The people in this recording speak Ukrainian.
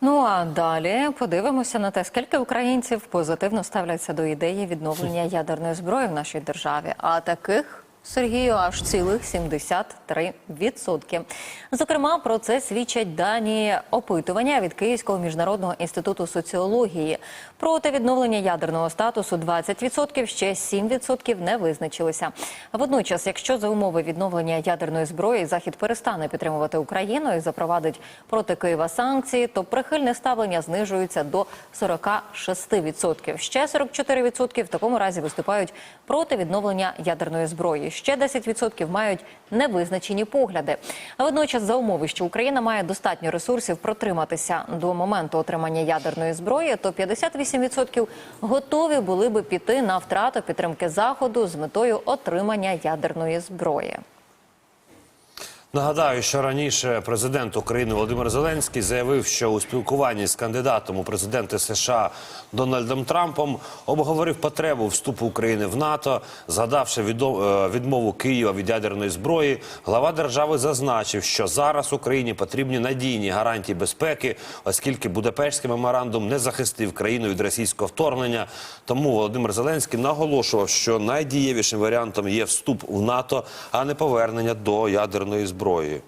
Ну а далі подивимося на те, скільки українців позитивно ставляться до ідеї відновлення ядерної зброї в нашій державі. А таких Сергію аж цілих 73%. Зокрема, про це свідчать дані опитування від Київського міжнародного інституту соціології. Проти відновлення ядерного статусу 20%, ще 7% не визначилися. Водночас, якщо за умови відновлення ядерної зброї Захід перестане підтримувати Україну і запровадить проти Києва санкції, то прихильне ставлення знижується до 46%. Ще 44% в такому разі виступають проти відновлення ядерної зброї. Ще 10% мають невизначені погляди. А водночас, за умови, що Україна має достатньо ресурсів протриматися до моменту отримання ядерної зброї, то 58% готові були би піти на втрату підтримки заходу з метою отримання ядерної зброї. Нагадаю, що раніше президент України Володимир Зеленський заявив, що у спілкуванні з кандидатом у президенти США Дональдом Трампом обговорив потребу вступу України в НАТО, згадавши е, відмову Києва від ядерної зброї. Глава держави зазначив, що зараз Україні потрібні надійні гарантії безпеки, оскільки Будапештський меморандум не захистив країну від російського вторгнення. Тому Володимир Зеленський наголошував, що найдієвішим варіантом є вступ в НАТО, а не повернення до ядерної зброї.